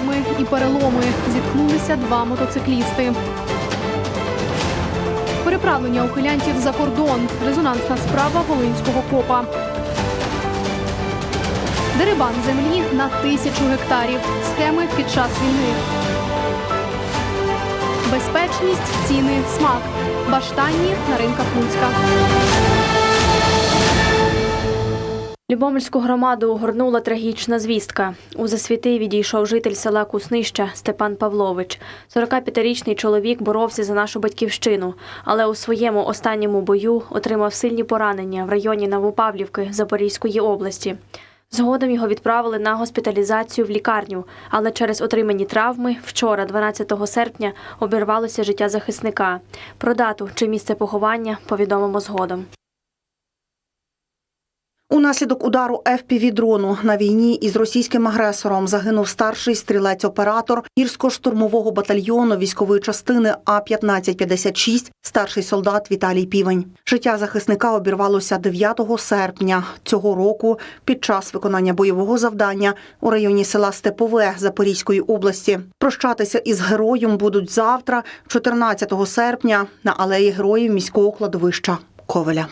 травми і переломи. Зіткнулися два мотоциклісти. Переправлення ухилянтів за кордон. Резонансна справа волинського копа. Дерибан землі на тисячу гектарів. Схеми під час війни. Безпечність, ціни, смак. Баштанні на ринках Луцька. Любомельську громаду огорнула трагічна звістка. У засвіти відійшов житель села Куснища Степан Павлович. 45-річний чоловік боровся за нашу батьківщину, але у своєму останньому бою отримав сильні поранення в районі Новопавлівки Запорізької області. Згодом його відправили на госпіталізацію в лікарню, але через отримані травми вчора, 12 серпня, обірвалося життя захисника. Про дату чи місце поховання повідомимо згодом. Унаслідок удару FPV-дрону на війні із російським агресором загинув старший стрілець-оператор гірсько-штурмового батальйону військової частини А-1556, старший солдат Віталій Півень. Життя захисника обірвалося 9 серпня цього року під час виконання бойового завдання у районі села Степове Запорізької області. Прощатися із героєм будуть завтра, 14 серпня, на алеї героїв міського кладовища Ковеля.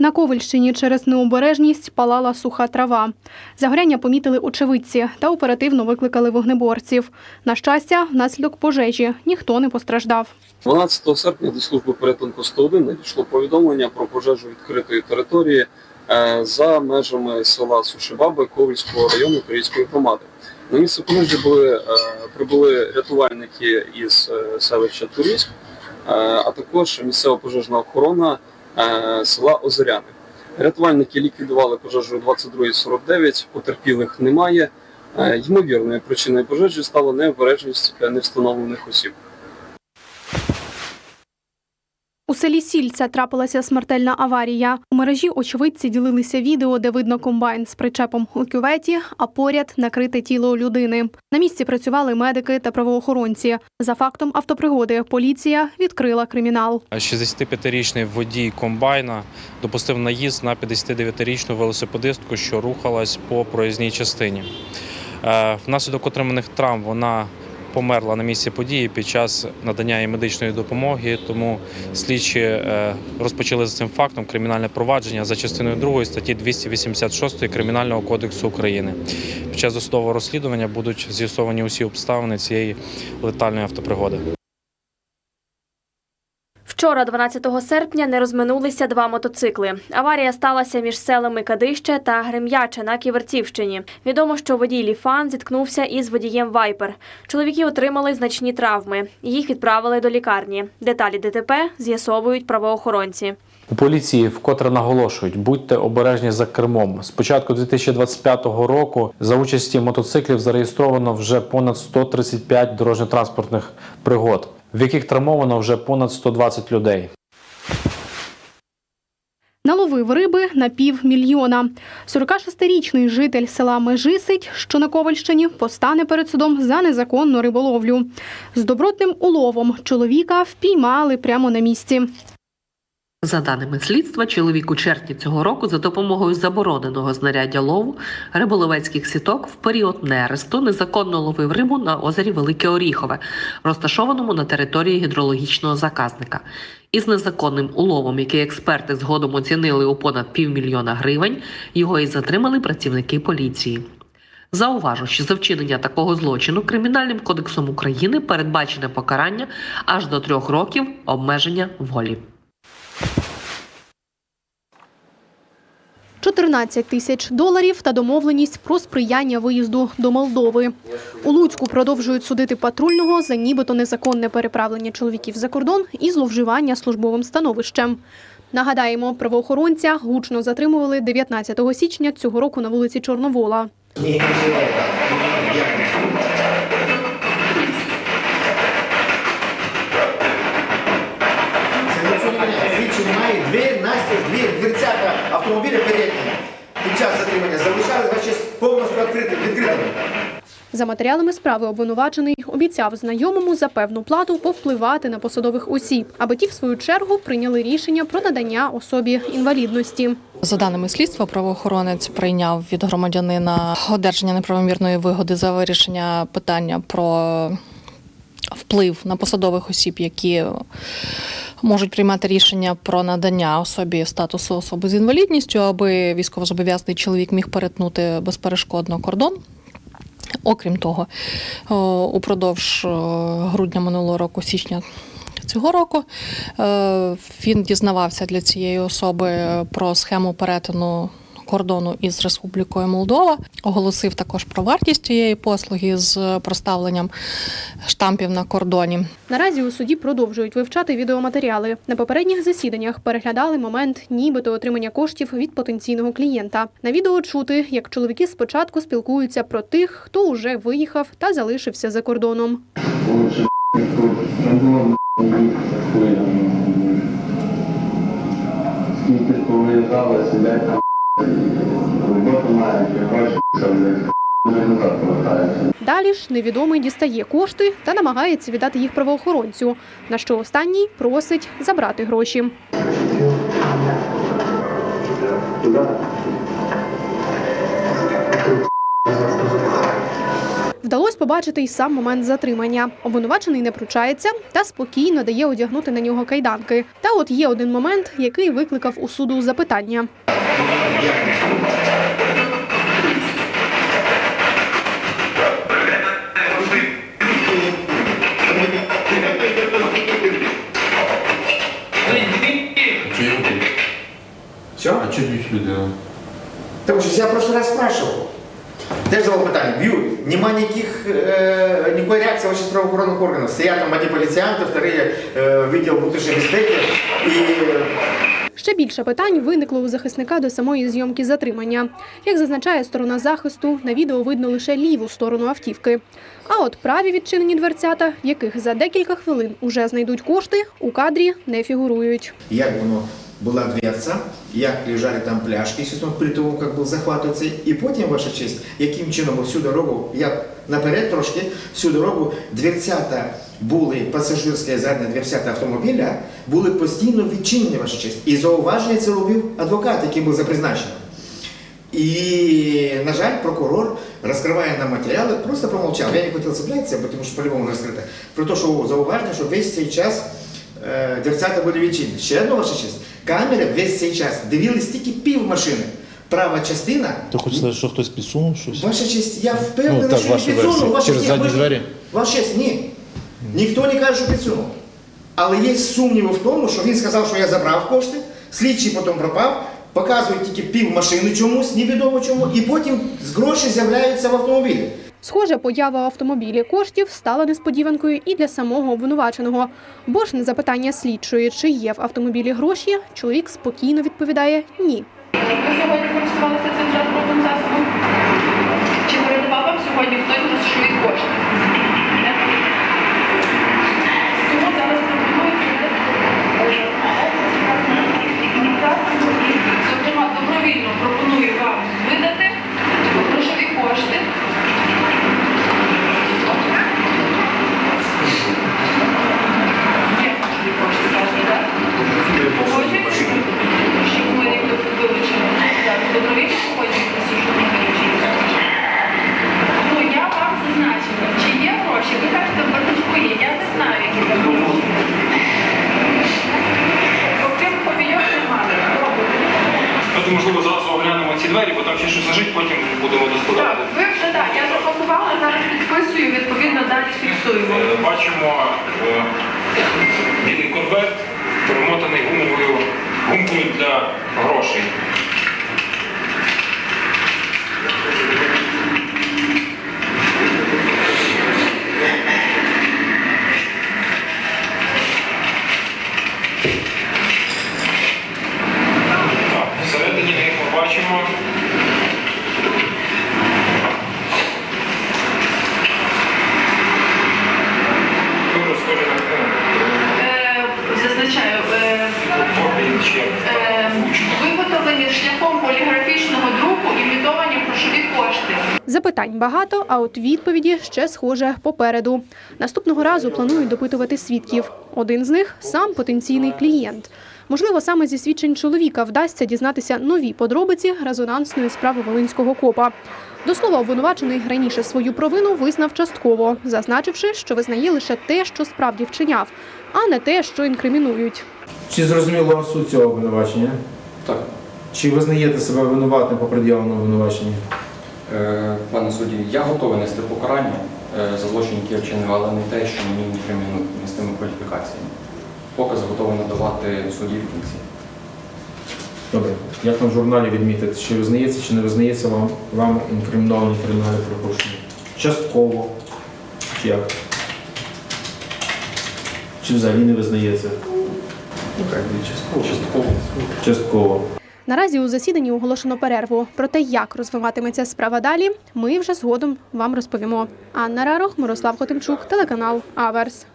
На Ковальщині через необережність палала суха трава. Загоряння помітили очевидці та оперативно викликали вогнеборців. На щастя, внаслідок пожежі ніхто не постраждав. 12 серпня до служби порятунку 101 надійшло повідомлення про пожежу відкритої території е, за межами села Сушибаби Ковальського району Київської громади. На місце пожежі були, е, прибули рятувальники із е, селища Турійськ, е, а також місцева пожежна охорона села Озеряни. Рятувальники ліквідували пожежу 22.49, потерпілих немає. Е, Ймовірною причиною пожежі стала необережність е, невстановлених осіб. Селі Сільця трапилася смертельна аварія. У мережі очевидці ділилися відео, де видно комбайн з причепом у кюветі, а поряд накрите тіло людини. На місці працювали медики та правоохоронці. За фактом автопригоди поліція відкрила кримінал. 65-річний водій комбайна допустив наїзд на 59-річну велосипедистку, що рухалась по проїзній частині. Е, Внаслідок отриманих травм вона померла на місці події під час надання їй медичної допомоги. Тому слідчі е, розпочали з цим фактом кримінальне провадження за частиною 2 статті 286 Кримінального кодексу України. Під час досудового розслідування будуть з'ясовані усі обставини цієї летальної автопригоди. Вчора, 12 серпня, не розминулися два мотоцикли. Аварія сталася між селами Кадище та Грем'яче на Ківерцівщині. Відомо, що водій Ліфан зіткнувся із водієм Вайпер. Чоловіки отримали значні травми. Їх відправили до лікарні. Деталі ДТП з'ясовують правоохоронці. У поліції вкотре наголошують, будьте обережні за кермом. З початку 2025 року за участі мотоциклів зареєстровано вже понад 135 дорожньо-транспортних пригод, в яких травмовано вже понад 120 людей. Наловив риби на півмільйона. 46-річний житель села Межисить, що на Ковальщині, постане перед судом за незаконну риболовлю. З добротним уловом чоловіка впіймали прямо на місці. За даними слідства, чоловік у червні цього року за допомогою забороненого знаряддя лову риболовецьких сіток в період нересту незаконно ловив рибу на озері Велике Оріхове, розташованому на території гідрологічного заказника. Із незаконним уловом, який експерти згодом оцінили у понад півмільйона гривень, його і затримали працівники поліції. Зауважу, що за вчинення такого злочину Кримінальним кодексом України передбачене покарання аж до трьох років обмеження волі. 14 тисяч доларів та домовленість про сприяння виїзду до Молдови. У Луцьку продовжують судити патрульного за нібито незаконне переправлення чоловіків за кордон і зловживання службовим становищем. Нагадаємо, правоохоронця гучно затримували 19 січня цього року на вулиці Чорновола. Це Під час затримання залишались бачиш, повністю відкритими. відкритими. За матеріалами справи обвинувачений обіцяв знайомому за певну плату повпливати на посадових осіб, аби ті, в свою чергу, прийняли рішення про надання особі інвалідності. За даними слідства, правоохоронець прийняв від громадянина одержання неправомірної вигоди за вирішення питання про вплив на посадових осіб, які можуть приймати рішення про надання особі статусу особи з інвалідністю, аби військовозобов'язаний чоловік міг перетнути безперешкодно кордон. Окрім того, упродовж грудня минулого року, січня цього року, е, він дізнавався для цієї особи про схему перетину кордону із Республікою Молдова, оголосив також про вартість цієї послуги з проставленням штампів на кордоні. Наразі у суді продовжують вивчати відеоматеріали. На попередніх засіданнях переглядали момент нібито отримання коштів від потенційного клієнта. На відео чути, як чоловіки спочатку спілкуються про тих, хто уже виїхав та залишився за кордоном. Скільки повиїжджали, сидять там, Далі ж невідомий дістає кошти та намагається віддати їх правоохоронцю, на що останній просить забрати гроші. Вдалося побачити й сам момент затримання. Обвинувачений не пручається та спокійно дає одягнути на нього кайданки. Та от є один момент, який викликав у суду запитання. Все? А что бьют люди? Потому что я в прошлый раз спрашивал. Теж задал питання, бьют. Нема никаких, э, никакой реакции вообще с правоохранных органов. Стоят там одни полицианты, вторые э, видел внутренней безпеки. И Ще більше питань виникло у захисника до самої зйомки затримання. Як зазначає сторона захисту, на відео видно лише ліву сторону автівки. А от праві відчинені дверцята, в яких за декілька хвилин уже знайдуть кошти, у кадрі не фігурують. як воно була дверця, як лежали там пляшки, естественно, при тому, як був захватуватися. І потім, ваша честь, яким чином всю дорогу, я наперед трошки, всю дорогу дверцята були, пасажирська задня дверцята автомобіля, були постійно відчинені, ваша честь. І зауваження це робив адвокат, який був за призначенням. И, на жаль, прокурор, раскрывая нам материалы, просто промолчал. Я не хотел цепляться, потому что по-любому раскрыто. Про те, що зауваження, що весь цей час е, дверцята були відчинені. Ще одна ваша честь. Камери весь цей час дивились тільки пів машини. Права частина. Ти хочеш сказати, що хтось підсунув щось? Ваша честь, я впевнений, Ну, так, що ваша не підсунув. Ваша Через честь, задні двері? Ваша честь, ні. Ніхто не каже, що підсунув. Але є сумніви в тому, що він сказав, що я забрав кошти, слідчий потім пропав, показує тільки пів машини чомусь, невідомо чому, і потім з гроші з'являються в автомобілі. Схоже, поява автомобілі коштів стала несподіванкою і для самого обвинуваченого. Бо ж на запитання слідчої, чи є в автомобілі гроші, чоловік спокійно відповідає ні. Ви сьогодні користувалися цим транспортним засобом? Чи передавав вам сьогодні хтось грошові кошти? Не? Тому зараз пропоную привести. Зокрема, добровільно пропоную вам видати грошові кошти. Є грошові кошти, кажете, так? Погоджуєтеся? Щоб ми їх тут вилучили. Зараз добровільно погоджуєтеся, щоб ми вилучили? Ну, я вам зазначила, чи є гроші, ви кажете, в бардачку є, я не знаю, які там гроші. Окрім копійок немає. Давайте, можливо, зараз оглянемо ці двері, бо там ще щось лежить, потім будемо Так, дискутувати. ви вже так, я запакувала, зараз підписую, відповідно далі фіксуємо. Е, Бачимо е, білий конверт, перемотаний гумовою гумкою для грошей. Так, всередині них ми бачимо. Дуже схоже на книгу. Е, Зазначаю, е, Копії ще е, озвучено. виготовлені Запитань багато, а от відповіді ще схоже попереду. Наступного разу планують допитувати свідків. Один з них сам потенційний клієнт. Можливо, саме зі свідчень чоловіка вдасться дізнатися нові подробиці резонансної справи волинського копа. До слова, обвинувачений раніше свою провину визнав частково, зазначивши, що визнає лише те, що справді вчиняв, а не те, що інкримінують. Чи зрозуміло вам суть цього обвинувачення? Так. Чи визнаєте себе винуватим по пред'явленому обвинуваченню? Е, Пане судді, я готовий нести покарання е, за злочин, який я вчинив, але не те, що мені не кримінують не з тими кваліфікаціями. Показ готовий надавати судді в кінці. Добре. Як там в журналі відмітити, чи визнається, чи не визнається вам, вам інкриміновані кримінальні правопорушення? Частково. Чи як? Чи взагалі не визнається? Частково. Частково. Частково. Наразі у засіданні оголошено перерву. Про те, як розвиватиметься справа далі, ми вже згодом вам розповімо. Анна Рарох, Мирослав Хотимчук, телеканал Аверс.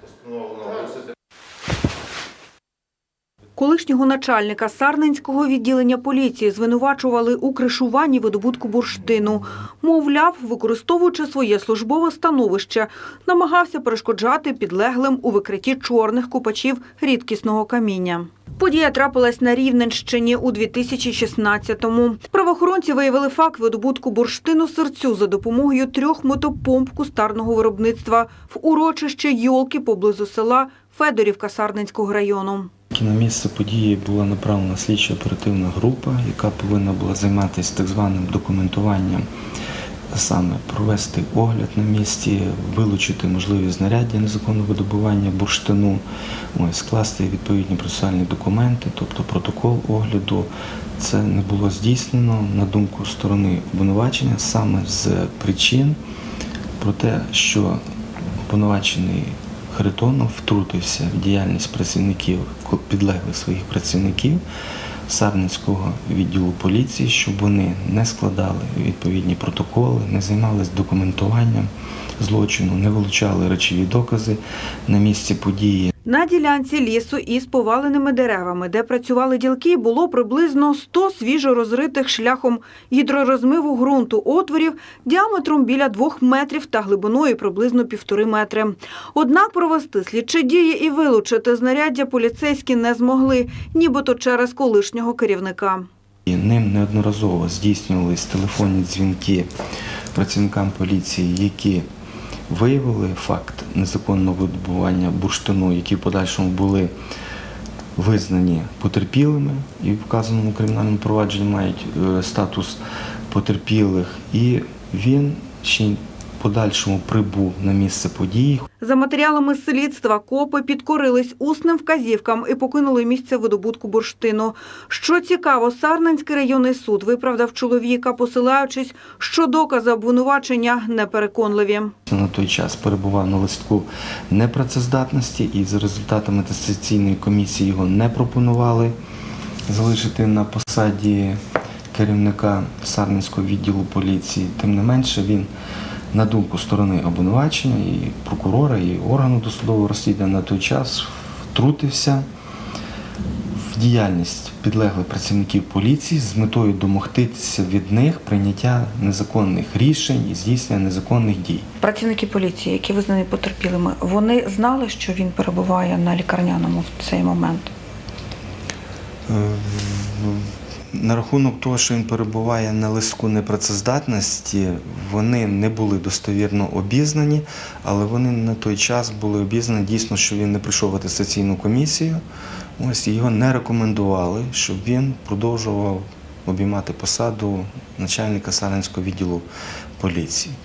Колишнього начальника Сарненського відділення поліції звинувачували у кришуванні видобутку бурштину. Мовляв, використовуючи своє службове становище, намагався перешкоджати підлеглим у викритті чорних купачів рідкісного каміння. Подія трапилась на Рівненщині у 2016-му. Правоохоронці виявили факт видобутку бурштину серцю за допомогою трьох мотопомп кустарного виробництва в урочищі Йолки поблизу села Федорівка Сарненського району. На місце події була направлена слідчо оперативна група, яка повинна була займатися так званим документуванням, саме провести огляд на місці, вилучити можливі знаряддя незаконного видобування бурштину, скласти відповідні процесуальні документи, тобто протокол огляду. Це не було здійснено на думку сторони обвинувачення саме з причин про те, що обвинувачений Харитонов втрутився в діяльність працівників, підлеглих своїх працівників Сарненського відділу поліції, щоб вони не складали відповідні протоколи, не займалися документуванням злочину, не вилучали речові докази на місці події. На ділянці лісу із поваленими деревами, де працювали ділки, було приблизно 100 свіжо розритих шляхом гідророзмиву ґрунту отворів діаметром біля 2 метрів та глибиною приблизно півтори метри. Однак провести слідчі дії і вилучити знаряддя поліцейські не змогли, нібито через колишнього керівника. І Ним неодноразово здійснювались телефонні дзвінки працівникам поліції, які виявили факт незаконного видобування бурштину, які в подальшому були визнані потерпілими і в вказаному кримінальному провадженні мають е, статус потерпілих, і він ще подальшому прибув на місце події. За матеріалами слідства копи підкорились усним вказівкам і покинули місце видобутку бурштину. Що цікаво, Сарненський районний суд виправдав чоловіка, посилаючись, що докази обвинувачення непереконливі. На той час перебував на листку непрацездатності і за результатами атестаційної комісії його не пропонували залишити на посаді керівника Сарненського відділу поліції. Тим не менше, він, на думку сторони обвинувачення, і прокурора, і органу досудового розслідування на той час втрутився в діяльність підлеглих працівників поліції з метою домогтися від них прийняття незаконних рішень і здійснення незаконних дій. Працівники поліції, які визнані потерпілими, вони знали, що він перебуває на лікарняному в цей момент. На рахунок того, що він перебуває на листку непрацездатності, вони не були достовірно обізнані, але вони на той час були обізнані дійсно, що він не прийшов в атестаційну комісію. Ось його не рекомендували, щоб він продовжував обіймати посаду начальника Сарненського відділу поліції.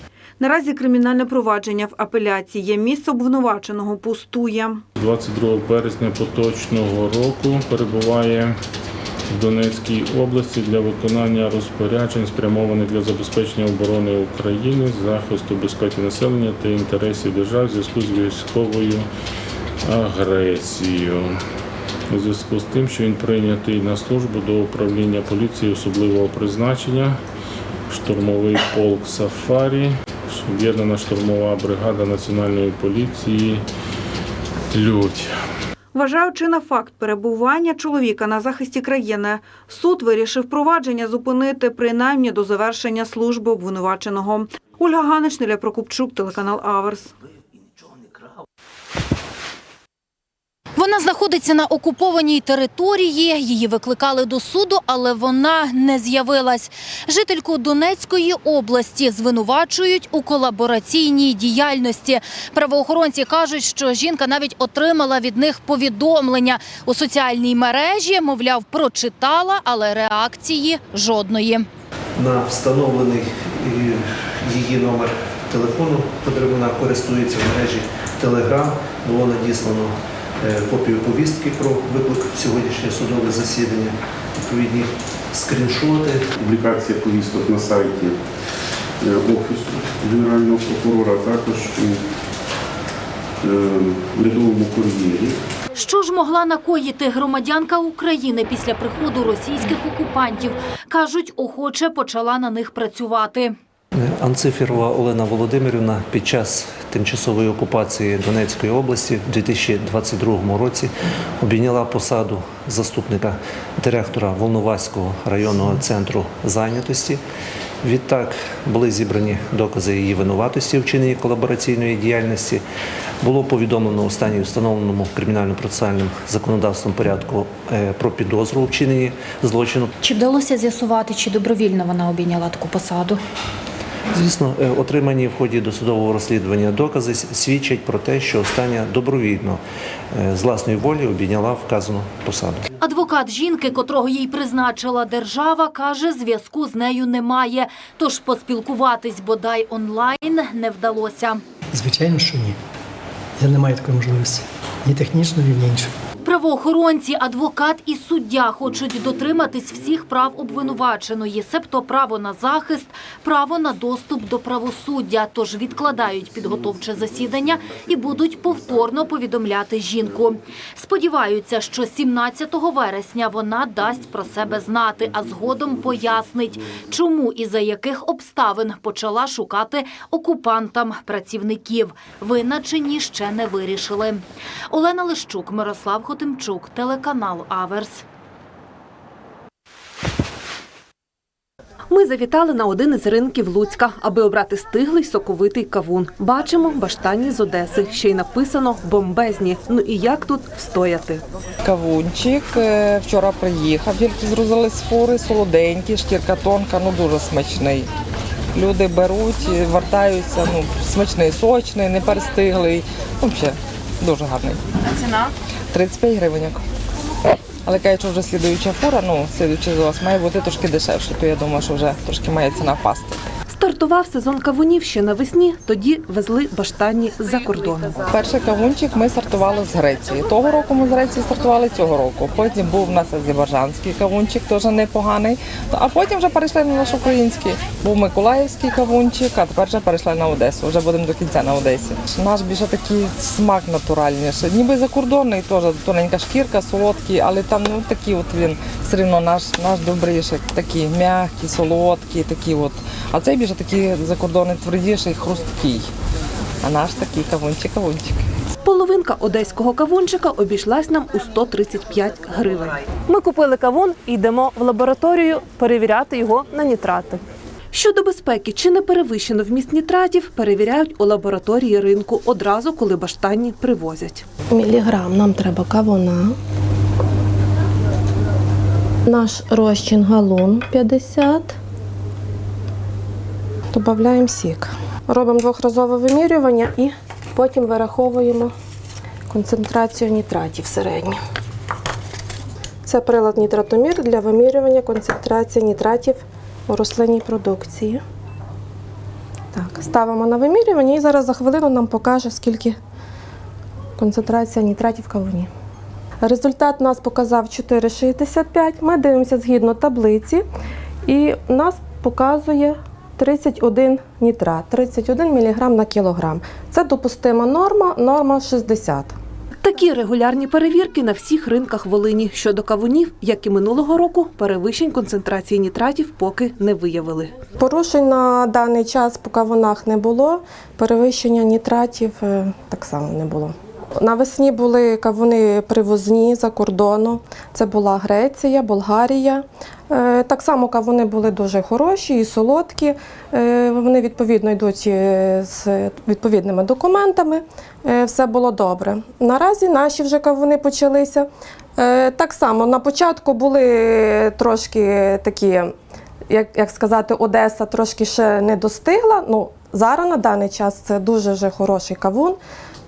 Наразі кримінальне провадження в апеляції. Місце обвинуваченого пустує. 22 березня поточного року перебуває в Донецькій області для виконання розпоряджень, спрямованих для забезпечення оборони України, захисту безпеки населення та інтересів держави в зв'язку з військовою агресією. У зв'язку з тим, що він прийнятий на службу до управління поліції особливого призначення, штурмовий полк Сафарі, об'єднана штурмова бригада Національної поліції Людь. Вважаючи на факт перебування чоловіка на захисті країни, суд вирішив провадження зупинити принаймні до завершення служби обвинуваченого. Ольга Ганич, Неля Прокупчук, телеканал Аверс. Вона знаходиться на окупованій території. Її викликали до суду, але вона не з'явилась. Жительку Донецької області звинувачують у колабораційній діяльності. Правоохоронці кажуть, що жінка навіть отримала від них повідомлення у соціальній мережі. Мовляв, прочитала, але реакції жодної. на встановлений е, її номер телефону, котрим вона користується в мережі Telegram, було надіслано копію повістки про виклик сьогоднішнє судове засідання, відповідні скріншоти. Публікація повісток на сайті е, Офісу Генерального прокурора, а також у е, Льодовому кур'єрі. Що ж могла накоїти громадянка України після приходу російських окупантів? Кажуть, охоче почала на них працювати. Анциферова Олена Володимирівна під час тимчасової окупації Донецької області в 2022 році обійняла посаду заступника директора Волноваського районного центру зайнятості. Відтак були зібрані докази її винуватості у вчиненні колабораційної діяльності. Було повідомлено у стані встановленому кримінально-процесуальним законодавством порядку е, про підозру у вчиненні злочину. Чи вдалося з'ясувати, чи добровільно вона обійняла таку посаду? Звісно, е, отримані в ході досудового розслідування докази свідчать про те, що остання добровільно е, з власної волі обійняла вказану посаду. Адвокат жінки, котрого їй призначила держава, каже, зв'язку з нею немає. Тож поспілкуватись бодай онлайн не вдалося. Звичайно, що ні. Я не маю такої можливості. Ні технічної, ні іншої. Правоохоронці, адвокат і суддя хочуть дотриматись всіх прав обвинуваченої, себто право на захист, право на доступ до правосуддя. Тож відкладають підготовче засідання і будуть повторно повідомляти жінку. Сподіваються, що 17 вересня вона дасть про себе знати, а згодом пояснить, чому і за яких обставин почала шукати окупантам працівників. Винна чи ні ще не вирішили. Олена Лищук, Мирослав Хотимчук, телеканал Аверс. Ми завітали на один із ринків Луцька, аби обрати стиглий соковитий кавун. Бачимо баштанні з Одеси. Ще й написано бомбезні. Ну і як тут встояти? Кавунчик е, вчора приїхав, тільки зрузили з фури, солоденький, шкірка тонка, ну дуже смачний. Люди беруть, вертаються, ну смачний, сочний, не перестиглий. Ну, взагалі, дуже гарний. А ціна? 35 гривеньок. Але кажуть, що вже слідуюча фура, ну, слідуючий з вас має бути трошки дешевше, то я думаю, що вже трошки має ціна впасти. Стартував сезон кавунів ще навесні. Тоді везли баштанні з-за кордону. Перший кавунчик ми стартували з Греції. Того року ми з Греції стартували цього року. Потім був у нас азербайджанський кавунчик, теж непоганий. А потім вже перейшли на наш український. Був Миколаївський кавунчик, а тепер вже перейшли на Одесу. Вже будемо до кінця на Одесі. Наш більше такий смак натуральніший. Ніби закордонний, теж тоненька шкірка, солодкий, але там ну такий от він все одно наш, наш добріший, такий м'який, солодкий, такий от. А цей більше такий закордонний твердіший, хрусткий. А наш такий кавунчик-кавунчик. Половинка одеського кавунчика обійшлась нам у 135 гривень. Ми купили кавун і йдемо в лабораторію перевіряти його на нітрати. Щодо безпеки, чи не перевищено вміст нітратів, перевіряють у лабораторії ринку одразу, коли баштанні привозять. Міліграм нам треба кавуна. Наш розчин галун 50. Додаємо сік. Робимо двохразове вимірювання і потім вираховуємо концентрацію нітратів середню. Це прилад нітратомір для вимірювання концентрації нітратів у рослинній продукції. Так, ставимо на вимірювання і зараз за хвилину нам покаже, скільки концентрація нітратів в кавуні. Результат у нас показав 4,65. Ми дивимося згідно таблиці, і у нас показує 31 нітрат, 31 мг на кілограм. Це допустима норма, норма 60. Такі регулярні перевірки на всіх ринках Волині. Щодо кавунів, як і минулого року, перевищень концентрації нітратів поки не виявили. Порушень на даний час по кавунах не було, перевищення нітратів е, так само не було. Навесні були кавуни привозні за кордону. Це була Греція, Болгарія. Е, Так само кавуни були дуже хороші і солодкі. Е, Вони відповідно йдуть е, з відповідними документами. Все було добре. Наразі наші вже кавуни почалися. Так само на початку були трошки такі, як, як сказати, Одеса трошки ще не достигла. Ну, зараз на даний час це дуже вже хороший кавун.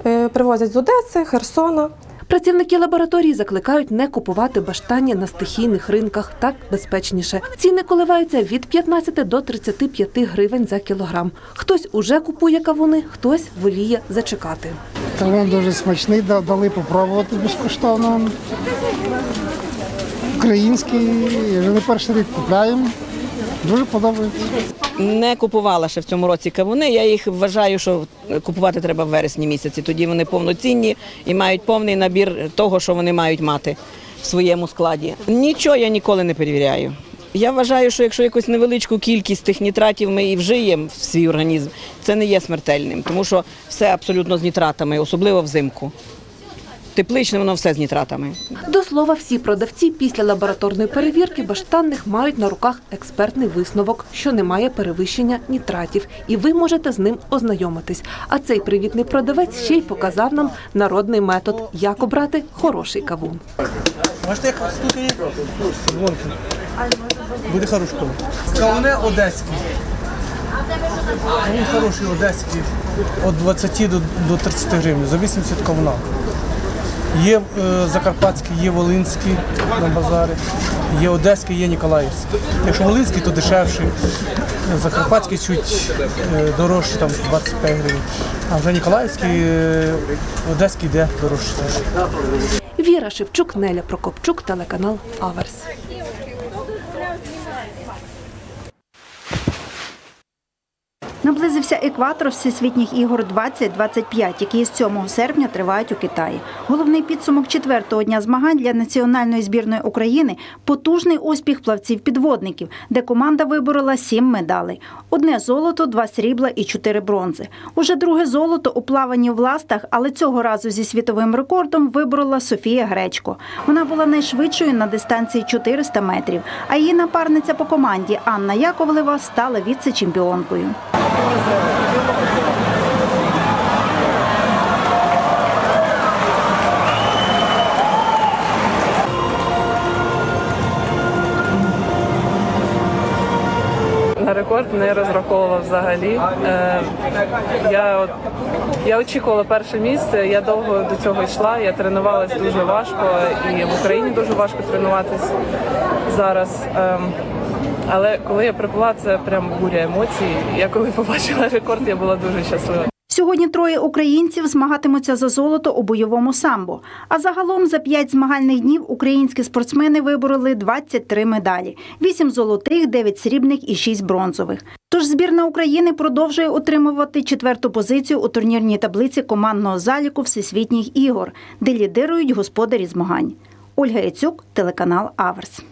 Е, Привозять з Одеси, Херсона. Працівники лабораторії закликають не купувати баштання на стихійних ринках, так безпечніше. Ціни коливаються від 15 до 35 гривень за кілограм. Хтось уже купує кавуни, хтось воліє зачекати. Талон дуже смачний, да- дали попробувати безкоштовно. Український, вже не перший рік купляємо. Дуже подобається. Не купувала ще в цьому році кавуни. Я їх вважаю, що купувати треба в вересні місяці. Тоді вони повноцінні і мають повний набір того, що вони мають мати в своєму складі. Нічого я ніколи не перевіряю. Я вважаю, що якщо якусь невеличку кількість тих нітратів ми і вжиємо в свій організм, це не є смертельним, тому що все абсолютно з нітратами, особливо взимку. Тепличне воно все з нітратами. До слова, всі продавці після лабораторної перевірки баштанних мають на руках експертний висновок, що немає перевищення нітратів, і ви можете з ним ознайомитись. А цей привітний продавець ще й показав нам народний метод, як обрати хороший кавун. Бачите, як стукає? Буде хороший кавун. Кавуни одеські. Кавун хороший одеський. Від 20 до, до 30 гривень. За 80 кавуна. Є е, закарпатський, є волинський на базарі, є одеський, є ніколаївський. Якщо волинський, то дешевший. Закарпатський чуть дорожче, дорожчий, там 25 гривень. А вже ніколаївський, е, одеський йде дорожче. теж. Віра Шевчук, Неля Прокопчук, телеканал Аверс. Наблизився екватор Всесвітніх ігор 2025, які з 7 серпня тривають у Китаї. Головний підсумок четвертого дня змагань для національної збірної України потужний успіх плавців-підводників, де команда виборола сім медалей: одне золото, два срібла і чотири бронзи. Уже друге золото у плаванні в ластах, але цього разу зі світовим рекордом виборола Софія Гречко. Вона була найшвидшою на дистанції 400 метрів. А її напарниця по команді Анна Яковлева стала віце-чемпіонкою. На рекорд не розраховувала взагалі. Е, я, от- я очікувала перше місце, я довго до цього йшла, я тренувалась дуже важко і в Україні дуже важко тренуватись зараз. Ем, але коли я прибула, це прям буря емоцій. Я коли побачила рекорд, я була дуже щаслива. Сьогодні троє українців змагатимуться за золото у бойовому самбо. А загалом за п'ять змагальних днів українські спортсмени вибороли 23 медалі: 8 золотих, 9 срібних і 6 бронзових. Тож збірна України продовжує отримувати четверту позицію у турнірній таблиці командного заліку Всесвітніх ігор, де лідирують господарі змагань. Ольга Яцюк, телеканал Аверс.